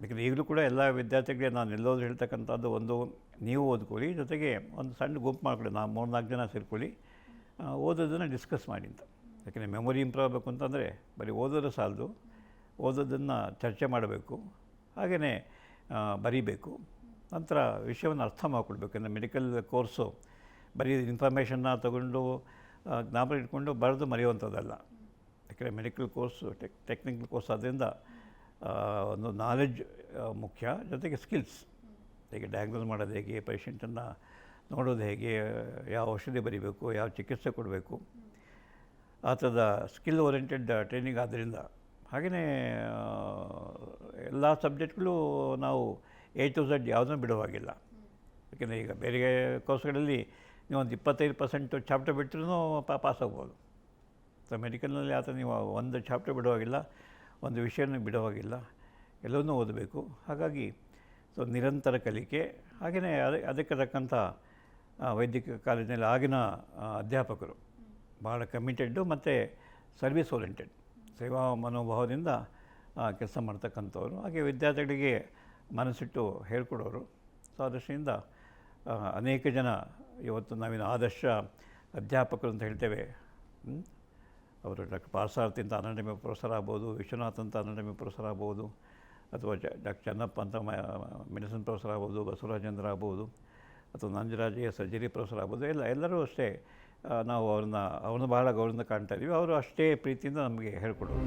ಯಾಕಂದರೆ ಈಗಲೂ ಕೂಡ ಎಲ್ಲ ವಿದ್ಯಾರ್ಥಿಗಳಿಗೆ ನಾನು ಎಲ್ಲೋದ್ರು ಹೇಳ್ತಕ್ಕಂಥದ್ದು ಒಂದು ನೀವು ಓದ್ಕೊಳ್ಳಿ, ಜೊತೆಗೆ ಒಂದು ಸಣ್ಣ ಗುಂಪು ಮಾಡ್ಕೊಳ್ಳಿ ನಾವು ಮೂರು ನಾಲ್ಕು ಜನ ಸೇರ್ಕೊಳ್ಳಿ ಓದೋದನ್ನು ಡಿಸ್ಕಸ್ ಮಾಡಿ ಅಂತ. ಯಾಕೆಂದರೆ ಮೆಮೊರಿ ಇಂಪ್ರೂವ್ ಆಗಬೇಕು ಅಂತಂದರೆ ಬರೀ ಓದೋದು ಸಾಲದು, ಓದೋದನ್ನು ಚರ್ಚೆ ಮಾಡಬೇಕು ಹಾಗೆಯೇ ಬರೀಬೇಕು. ನಂತರ ವಿಷಯವನ್ನು ಅರ್ಥ ಮಾಡಿಕೊಡ್ಬೇಕು ಅಂದರೆ ಮೆಡಿಕಲ್ ಕೋರ್ಸು ಬರೀ ಇನ್ಫಾರ್ಮೇಷನ್ನ ತಗೊಂಡು ಜ್ಞಾಪಕ ಇಟ್ಕೊಂಡು ಬರೆದು ಮರೆಯುವಂಥದ್ದಲ್ಲ. ಯಾಕೆಂದರೆ medical course, tech, technical course ಆದ್ದರಿಂದ ಒಂದು ನಾಲೆಡ್ಜ್ ಮುಖ್ಯ. ಜೊತೆಗೆ ಸ್ಕಿಲ್ಸ್ ಹೇಗೆ ಡಯಾಗ್ನೋಸ್ ಮಾಡೋದು ಹೇಗೆ ಪೇಷೆಂಟನ್ನು ನೋಡೋದು ಹೇಗೆ, ಯಾವ ಔಷಧಿ ಬರೀಬೇಕು, ಯಾವ ಚಿಕಿತ್ಸೆ ಕೊಡಬೇಕು. ಆ ಥರದ ಸ್ಕಿಲ್ ಓರಿಯೆಂಟೆಡ್ ಟ್ರೈನಿಂಗ್ ಆದ್ದರಿಂದ ಹಾಗೆಯೇ ಎಲ್ಲ ಸಬ್ಜೆಕ್ಟ್ಗಳು ನಾವು ಎ ಟು ಝಡ್ ಯಾವುದನ್ನು ಬಿಡುವಾಗಿಲ್ಲ. ಯಾಕೆಂದರೆ ಈಗ ಬೇರೆ ಕೋರ್ಸ್ಗಳಲ್ಲಿ ನೀವು ಒಂದು ಇಪ್ಪತ್ತೈದು ಪರ್ಸೆಂಟು ಚಾಪ್ಟರ್ ಬಿಟ್ಟರೂ ಪಾಸ್ ಆಗ್ಬೋದು. ಸೊ ಮೆಡಿಕಲ್ನಲ್ಲಿ ಆ ಥರ ನೀವು ಒಂದು ಚಾಪ್ಟರ್ ಬಿಡುವಾಗಿಲ್ಲ. ಒಂದು ವಿಷಯನೂ ಬಿಡುವಾಗಿಲ್ಲ. ಎಲ್ಲವನ್ನೂ ಓದಬೇಕು. ಹಾಗಾಗಿ ಸೊ ನಿರಂತರ ಕಲಿಕೆ ಹಾಗೆಯೇ ಅದೇ, ಅದಕ್ಕೆ ತಕ್ಕಂಥ ವೈದ್ಯಕೀಯ ಕಾಲೇಜಿನಲ್ಲಿ ಆಗಿನ ಅಧ್ಯಾಪಕರು. ಭಾಳ ಕಮಿಟೆಡ್ಡು ಮತ್ತು ಸರ್ವಿಸ್ ಓರಿಯೆಂಟೆಡ್ ಸೇವಾ ಮನೋಭಾವದಿಂದ ಕೆಲಸ ಮಾಡ್ತಕ್ಕಂಥವ್ರು. ಹಾಗೆ ವಿದ್ಯಾರ್ಥಿಗಳಿಗೆ ಮನಸ್ಸಿಟ್ಟು ಹೇಳ್ಕೊಡೋರು. ಸೊ ಆ ಅನೇಕ ಜನ ಇವತ್ತು ನಾವಿನ ಆದರ್ಶ ಅಧ್ಯಾಪಕರು ಅಂತ ಹೇಳ್ತೇವೆ? ಅವರು ಡಾಕ್ಟರ್ ಪಾರ್ಸಾರ್ಥಿ ಅಂತ ಅನಾಟಮಿ ಪ್ರೊಫೆಸರ್ ಆಗ್ಬೋದು, ವಿಶ್ವನಾಥ್ ಅಂತ ಅನಾಟಮಿ ಪ್ರೊಫೆಸರ್ ಆಗ್ಬೋದು, ಅಥವಾ ಡಾಕ್ಟರ್ ಚೆನ್ನಪ್ಪ ಅಂತ ಮೆಡಿಸಿನ್ ಪ್ರೊಫೆಸರ್ ಆಗ್ಬೋದು ಬಸವರಾಜೇಂದ್ರ ಆಗ್ಬೋದು, ಅಥವಾ ನಂಜರಾಜಯ್ಯ ಸರ್ಜರಿ ಪ್ರೊಫೆಸರ್ ಆಗ್ಬೋದು, ಎಲ್ಲ, ಎಲ್ಲರೂ ಅಷ್ಟೇ ನಾವು ಅವ್ರನ್ನ ಅವ್ರನ್ನ ಬಹಳ ಗೌರವದಿಂದ ಕಾಣ್ತಾ ಇದ್ದೀವಿ. ಅವರು ಅಷ್ಟೇ ಪ್ರೀತಿಯಿಂದ ನಮಗೆ ಹೇಳ್ಕೊಡೋರು.